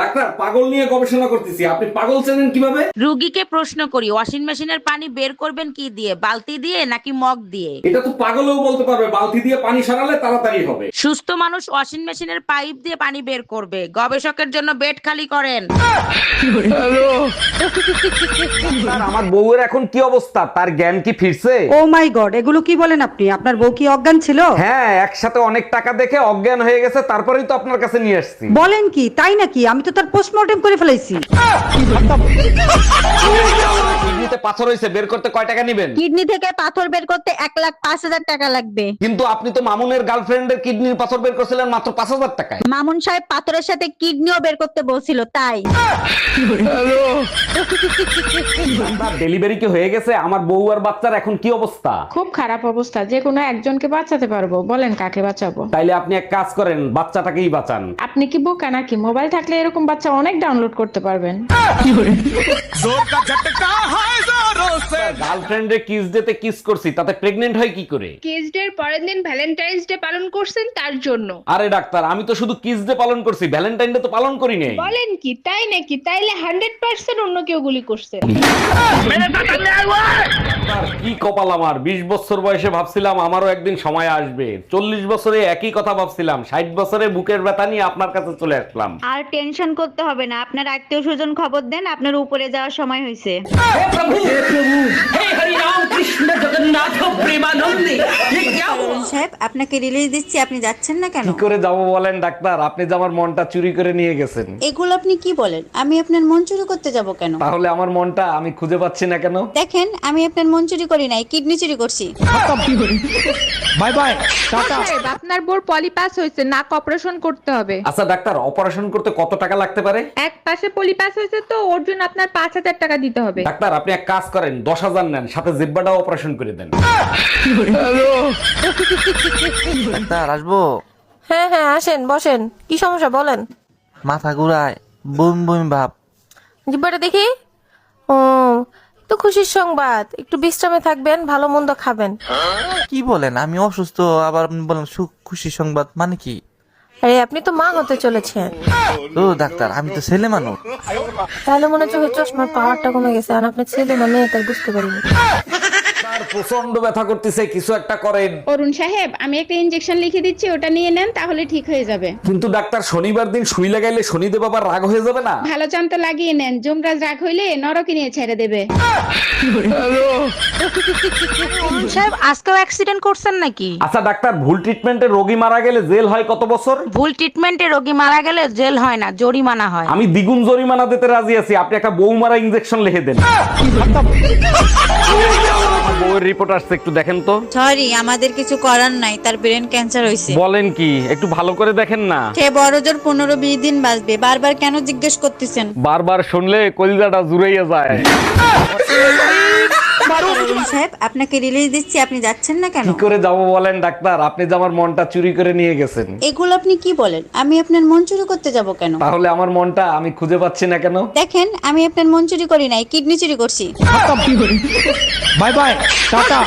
Doctor পাগল নিয়ে গবেষণা করতেছি। আপনি পাগল চেনেন কীভাবে? রুগীকে প্রশ্ন করি ওয়াশিং মেশিনের পানি বের করবেন কি দিয়ে? বালতি দিয়ে নাকি মগ দিয়ে? এটা তো পাগলও বলতে পারবে বালতি দিয়ে পানি সরালে তাড়াতাড়ি হবে। সুস্থ মানুষ ওয়াশিং মেশিনের পাইপ দিয়ে পানি বের করবে। গবেষকের জন্য বেড খালি করেন। আর আমার বউয়ের এখন কি অবস্থা? তার জ্ঞান কি ফিরছে? ও মাই গড এগুলো কি বলেন আপনি? আপনার বউ কি অজ্ঞান ছিল? হ্যাঁ একসাথে অনেক টাকা দেখে অজ্ঞান হয়ে গেছে তারপরেই তো আপনার কাছে নিয়ে আসছি। বলেন কি তাই নাকি? আমি তো তার পোস্টমর্টেম করে কিডনিতে পাথর হয়েছে বের করতে কয় টাকা নেবেন? কিডনি থেকে পাথর বের করতে এক লাখ পাঁচ হাজার টাকা লাগবে। কিন্তু আপনি তো মামুনের গার্লফ্রেন্ডের কিডনির পাথর বের করছিলেন মাত্র পাঁচ হাজার টাকায়। মামুন সাহেব পাথরের সাথে কিডনিও বের করতে বলছিল তাই। ডেলিভারি কি হয়ে গেছে? আমার বউ আর বাচ্চার এখন কি অবস্থা? খুব খারাপ অবস্থা যে কোনো একজনকে বাঁচাতে পারব। বলেন কাকে বাঁচাবো? তাইলে আপনি এক কাজ করেন বাচ্চাটাকেই বাঁচান। আপনি কি বোকা নাকি? মোবাইল থাকলে এরকম বাচ্চা অনেক ডাউনলোড করতে পারবেন। গার্লফ্রেন্ডে কিস দিতে কিস করছি তাতে প্রেগন্যান্ট হয় কি করে? কিস ডে পরের দিন ভ্যালেন্টাইন্স ডে পালন করছেন তার জন্য। আরে ডাক্তার আমি তো শুধু কিস ডে পালন করছি ভ্যালেন্টাইন ডে তো পালন করি নাই। বলেন কি তাই নাকি? তাইলে হান্ড্রেড পার্সেন্ট অন্য কেউ গুলি করছে। আর কি কপাল আমার? বিশ বছর বয়সে ভাবছিলাম আমারও একদিন সময় আসবে। চল্লিশ বছরে একই কথা ভাবছিলাম ষাট বছরে বুকের ব্যথা নিয়ে আপনার কাছে চলে আসলাম। আর টেনশন করতে হবে না আপনার আত্মীয় স্বজন খবর দেন আপনার উপরে যাওয়ার সময় হয়েছে আপনাকে রিলিজ দিচ্ছি আপনি যাচ্ছেন না কেন? কি করে যাব বলেন ডাক্তার? আপনি যে আমার মনটা চুরি করে নিয়ে গেছেন। এগুলো আপনি কি বলেন? আমি আপনার মন চুরি করতে যাব কেন? তাহলে আমার মনটা আমি খুঁজে পাচ্ছি না কেন? দেখেন আমি আপনার মন চুরি করি নাই কিডনি চুরি করছি। Bye bye tata. আপনার বোর পলিপাস হয়েছে নাক অপারেশন করতে হবে। আচ্ছা ডাক্তার অপারেশন করতে কত টাকা লাগতে পারে? এক পাশে পলিপাস হয়েছে তো ওর জন্য আপনার পাঁচ হাজার টাকা দিতে হবে। ডাক্তার আপনি এক কাজ করেন দশ হাজার নেন সাথে জিব্বাটাও অপারেশন করে দেন। ডাক্তার আসব? হ্যাঁ হ্যাঁ আসেন বসেন। কি সমস্যা বলেন। মাথা ঘুরায় বুম বুম ভাব। জিব্বাটা দেখি। ও তো খুশির সংবাদ। একটু বিশ্রামে থাকবেন ভালো মন্দ খাবেন। কি বলেন? আমি অসুস্থ আবার আপনি বলেন সুখ খুশি সংবাদ মানে কি? আরে আপনি তো মা হতে চলেছেন। ও ডাক্তার আমি তো ছেলে মানুষ। তাহলে মনে হচ্ছে চশমার পাওয়ারটা কমে গেছে আর আপনার ছেলে মানে তাই বুঝতে পারিনি। প্রচণ্ড ব্যথা করতেছে কিছু একটা করেন। অরুণ সাহেব আমি একটা ইনজেকশন লিখে দিচ্ছি ওটা নিয়ে নেন তাহলে ঠিক হয়ে যাবে। কিন্তু ডাক্তার শনিবার দিন সুই লাগাইলে শনিদেব আবার রাগ হয়ে যাবে না? ভালো চান্ত লাগিয়ে নেন যমরাজ রাগ হইলে নরকে নিয়ে ছেড়ে দেবে। সাহেব আজকেও অ্যাক্সিডেন্ট করছেন নাকি? আচ্ছা ডাক্তার ভুল ট্রিটমেন্টে রোগী মারা গেলে জেল হয় কত বছর? ভুল ট্রিটমেন্টে রোগী মারা গেলে জেল হয় না জরিমানা হয়। আমি দ্বিগুণ জরিমানা দিতে রাজি আছি আপনি একটা বউ মারা ইনজেকশন লিখে দেন। বউয়ের রিপোর্ট আসছে একটু দেখেন তো। সরি আমাদের কিছু করার নাই তার ব্রেন ক্যান্সার হয়েছে বলেন কি একটু ভালো করে দেখেন না। সে বড় জোর পনেরো বিশ দিন বাঁচবে বারবার কেন জিজ্ঞেস করতেছেন? বারবার শুনলে কলিজাটা জুড়াইয়া যায়। সাহেব আপনাকে রিলিজ দিচ্ছি আপনি যাচ্ছেন না কেন? কি করে যাব বলেন ডাক্তার? আপনি যে আমার মনটা চুরি করে নিয়ে গেছেন। এগুলো আপনি কি বলেন? আমি আপনার মন চুরি করতে যাব কেন? তাহলে আমার মনটা আমি খুঁজে পাচ্ছি না কেন? দেখেন আমি আপনার মন চুরি করি নাই কিডনি চুরি করছি। Bye bye tata.